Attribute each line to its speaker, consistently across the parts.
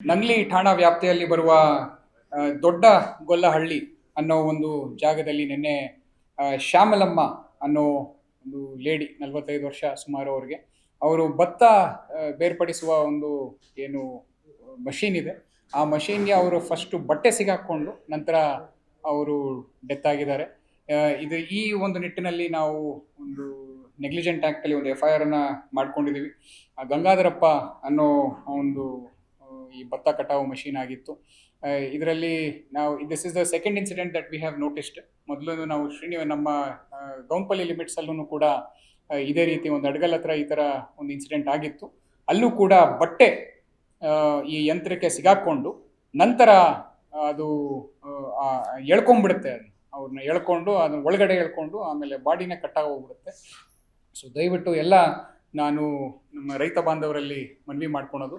Speaker 1: ನಂಗ್ಲಿ ಠಾಣಾ ವ್ಯಾಪ್ತಿಯಲ್ಲಿ ಬರುವ ದೊಡ್ಡ ಗೊಲ್ಲಹಳ್ಳಿ ಅನ್ನೋ ಒಂದು ಜಾಗದಲ್ಲಿ ನಿನ್ನೆ ಶ್ಯಾಮಲಮ್ಮ ಅನ್ನೋ ಒಂದು ಲೇಡಿ ನಲವತ್ತೈದು ವರ್ಷ ಸುಮಾರು ಅವ್ರಿಗೆ, ಅವರು ಭತ್ತ ಬೇರ್ಪಡಿಸುವ ಒಂದು ಏನು, ಮಷೀನ್ ಇದೆ. ಆ ಮಷೀನ್ಗೆ ಅವರು ಫಸ್ಟು ಬಟ್ಟೆ ಸಿಗಾಕೊಂಡು ನಂತರ ಅವರು ಡೆತ್ ಆಗಿದ್ದಾರೆ. ಇದು ಈ ಒಂದು ನಿಟ್ಟಿನಲ್ಲಿ ನಾವು ಒಂದು ನೆಗ್ಲಿಜೆಂಟ್ ಆ್ಯಕ್ಟಲ್ಲಿ ಒಂದು ಎಫ್ ಐ ಆರನ್ನು ಮಾಡ್ಕೊಂಡಿದ್ದೀವಿ. ಗಂಗಾಧರಪ್ಪ ಅನ್ನೋ ಒಂದು ಈ ಭತ್ತ ಕಟಾವು ಮಷೀನ್ ಆಗಿತ್ತು. ಇದರಲ್ಲಿ ನಾವು this is the second incident that we have noticed ಮೊದಲು ನಾವು ಶ್ರೀನಿವ, ನಮ್ಮ ಗೌಂಪಲ್ಲಿ ಲಿಮಿಟ್ಸ್ ಅಲ್ಲೂ ಕೂಡ ಇದೇ ರೀತಿ ಒಂದು ಅಡ್ಗಲ್ ಹತ್ರ ಈ ಥರ ಒಂದು ಇನ್ಸಿಡೆಂಟ್ ಆಗಿತ್ತು. ಅಲ್ಲೂ ಕೂಡ ಬಟ್ಟೆ ಈ ಯಂತ್ರಕ್ಕೆ ಸಿಗಾಕೊಂಡು ನಂತರ ಅದು ಎಳ್ಕೊಂಡ್ಬಿಡುತ್ತೆ ಅದು. ಅವ್ರನ್ನ ಎಳ್ಕೊಂಡು, ಅದನ್ನ ಒಳಗಡೆ ಎಳ್ಕೊಂಡು ಆಮೇಲೆ ಬಾಡಿನ ಕಟ್ಟಾಗಿ ಹೋಗ್ಬಿಡುತ್ತೆ. ಸೊ ದಯವಿಟ್ಟು ಎಲ್ಲ ನಾನು ನಮ್ಮ ರೈತ ಬಾಂಧವರಲ್ಲಿ ಮನವಿ ಮಾಡ್ಕೊಳೋದು.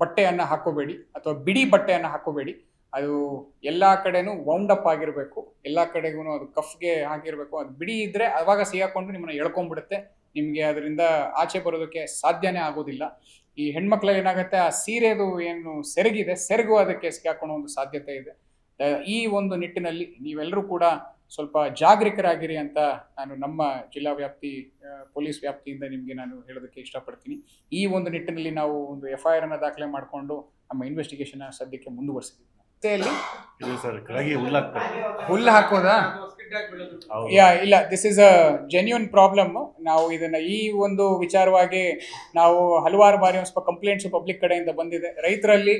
Speaker 1: ಬಟ್ಟೆಯನ್ನ ಹಾಕೋಬೇಡಿ ಅಥವಾ ಬಿಡಿ ಬಟ್ಟೆಯನ್ನು ಹಾಕೋಬೇಡಿ. ಅದು ಎಲ್ಲ ಕಡೆನೂ ವೌಂಡ್ ಅಪ್ ಆಗಿರಬೇಕು. ಎಲ್ಲ ಕಡೆಗೂ ಅದು ಕಫ್ಗೆ ಹಾಕಿರಬೇಕು ಅದು ಬಿಡಿ ಇದ್ರೆ ಅವಾಗ ಸಿಗಾಕೊಂಡು ನಿಮ್ಮನ್ನ ಎಳ್ಕೊಂಡ್ಬಿಡುತ್ತೆ. ನಿಮಗೆ ಅದರಿಂದ ಆಚೆ ಬರೋದಕ್ಕೆ ಸಾಧ್ಯನೇ ಆಗೋದಿಲ್ಲ. ಈ ಹೆಣ್ಮಕ್ಳಲ್ಲಿ ಏನಾಗುತ್ತೆ, ಆ ಸೀರೆದು ಏನು ಸೆರಗಿದೆ, ಸೆರಗು ಅದಕ್ಕೆ ಸಿಗಾಕೊಳ್ಳೋ ಒಂದು ಸಾಧ್ಯತೆ ಇದೆ. ಈ ಒಂದು ನಿಟ್ಟಿನಲ್ಲಿ ನೀವೆಲ್ಲರೂ ಕೂಡ ಸ್ವಲ್ಪ ಜಾಗರೂಕರಾಗಿರಿ ಅಂತ ನಾನು ನಮ್ಮ ಜಿಲ್ಲಾ ವ್ಯಾಪ್ತಿ ಪೊಲೀಸ್ ವ್ಯಾಪ್ತಿಯಿಂದ ನಿಮಗೆ ನಾನು ಹೇಳೋದಕ್ಕೆ ಇಷ್ಟಪಡ್ತೀನಿ. ಈ ಒಂದು ನಿಟ್ಟಿನಲ್ಲಿ ನಾವು ಒಂದು ಎಫ್ ಐ ಆರ್ ಅನ್ನು ದಾಖಲೆ ಮಾಡಿಕೊಂಡು ನಮ್ಮ ಇನ್ವೆಸ್ಟಿಗೇಷನ್ ಸದ್ಯಕ್ಕೆ ಮುಂದುವರಿಸಿದ್ವಿ ಹುಲ್ಲು ಹಾಕೋದಾ. ಯಾ ಇಲ್ಲ this is a genuine problem ನಾವು ಇದನ್ನ ಈ ಒಂದು ವಿಚಾರವಾಗಿ ನಾವು ಹಲವಾರು ಬಾರಿ ಒಂದು ಸ್ವಲ್ಪ ಕಂಪ್ಲೇಂಟ್ಸ್ ಪಬ್ಲಿಕ್ ಕಡೆಯಿಂದ ಬಂದಿದೆ. ರೈತರಲ್ಲಿ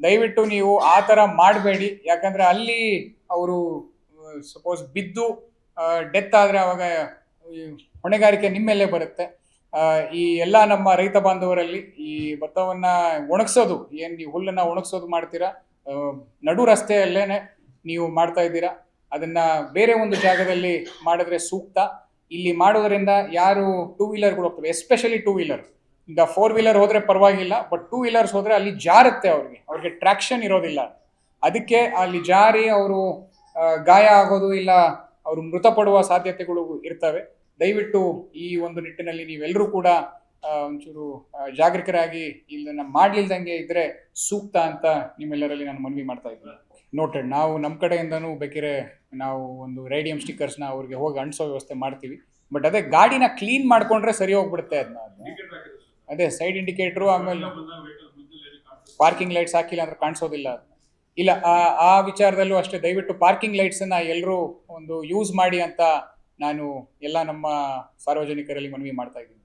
Speaker 1: ದಯವಿಟ್ಟು ನೀವು ಆ ಥರ ಮಾಡಬೇಡಿ. ಯಾಕಂದ್ರೆ ಅಲ್ಲಿ ಅವರು ಸಪೋಸ್ ಬಿದ್ದು ಡೆತ್ ಆದರೆ ಅವಾಗ ಹೊಣೆಗಾರಿಕೆ ನಿಮ್ಮೆಲ್ಲೇ ಬರುತ್ತೆ. ಈ ಎಲ್ಲ ನಮ್ಮ ರೈತ ಬಾಂಧವರಲ್ಲಿ ಈ ಭತ್ತವನ್ನು ಒಣಗಿಸೋದು, ಏನು ನೀವು ಹುಲ್ಲನ್ನು ಒಣಗಿಸೋದು ಮಾಡ್ತೀರಾ ನಡು ರಸ್ತೆಯಲ್ಲೇ ನೀವು ಮಾಡ್ತಾ ಇದ್ದೀರಾ, ಅದನ್ನು ಬೇರೆ ಒಂದು ಜಾಗದಲ್ಲಿ ಮಾಡಿದ್ರೆ ಸೂಕ್ತ. ಇಲ್ಲಿ ಮಾಡೋದ್ರಿಂದ ಯಾರು ಟೂ ವೀಲರ್ಗಳು ಹೋಗ್ತವೆ ಎಸ್ಪೆಷಲಿ ಟೂ ವೀಲರ್ ಈಗ ಫೋರ್ ವೀಲರ್ ಹೋದರೆ ಪರವಾಗಿಲ್ಲ ಬಟ್ ಟೂ ವೀಲರ್ಸ್ ಹೋದರೆ ಅಲ್ಲಿ ಜಾರುತ್ತೆ ಅವ್ರಿಗೆ ಅವ್ರಿಗೆ ಟ್ರ್ಯಾಕ್ಷನ್ ಇರೋದಿಲ್ಲ. ಅದಕ್ಕೆ ಅಲ್ಲಿ ಜಾರಿ ಅವರು ಗಾಯ ಆಗೋದು ಇಲ್ಲ, ಅವರು ಮೃತಪಡುವ ಸಾಧ್ಯತೆಗಳು ಇರ್ತವೆ. ದಯವಿಟ್ಟು ಈ ಒಂದು ನಿಟ್ಟಿನಲ್ಲಿ ನೀವೆಲ್ಲರೂ ಕೂಡ ಒಂಚೂರು ಜಾಗೃತರಾಗಿ ಇಲ್ಲ ಮಾಡ್ಲಿಲ್ದಂಗೆ ಇದ್ರೆ ಸೂಕ್ತ ಅಂತ ನಿಮ್ಮೆಲ್ಲರಲ್ಲಿ ನಾನು ಮನವಿ ಮಾಡ್ತಾ ಇದ್ದೀನಿ. ನೋಟೆಡ್ ನಾವು ನಮ್ಮ ಕಡೆಯಿಂದನೂ ಬೇಕಿದ್ರೆ ನಾವು ಒಂದು ರೇಡಿಯಂ ಸ್ಟಿಕ್ಕರ್ಸ್ನ ಅವ್ರಿಗೆ ಹೋಗಿ ಅಂಟಿಸೋ ವ್ಯವಸ್ಥೆ ಮಾಡ್ತೀವಿ. ಬಟ್ ಅದೇ ಗಾಡಿನ ಕ್ಲೀನ್ ಮಾಡ್ಕೊಂಡ್ರೆ ಸರಿ ಹೋಗ್ಬಿಡುತ್ತೆ ಅದನ್ನ ಅದೇ ಸೈಡ್ ಇಂಡಿಕೇಟ್ರು ಆಮೇಲೆ ಪಾರ್ಕಿಂಗ್ ಲೈಟ್ಸ್ ಹಾಕಿಲ್ಲ ಅಂದ್ರೆ ಕಾಣಿಸೋದಿಲ್ಲ. ಅದ್ನ. ಇಲ್ಲ, ಆ- ಆ ವಿಚಾರದಲ್ಲೂ ಅಷ್ಟೇ. ದಯವಿಟ್ಟು ಪಾರ್ಕಿಂಗ್ ಲೈಟ್ಸನ್ನು ಎಲ್ಲರೂ ಒಂದು ಯೂಸ್ ಮಾಡಿ ಅಂತ ನಾನು ಎಲ್ಲ ನಮ್ಮ ಸಾರ್ವಜನಿಕರಲ್ಲಿ ಮನವಿ ಮಾಡ್ತಾ ಇದ್ದೀನಿ.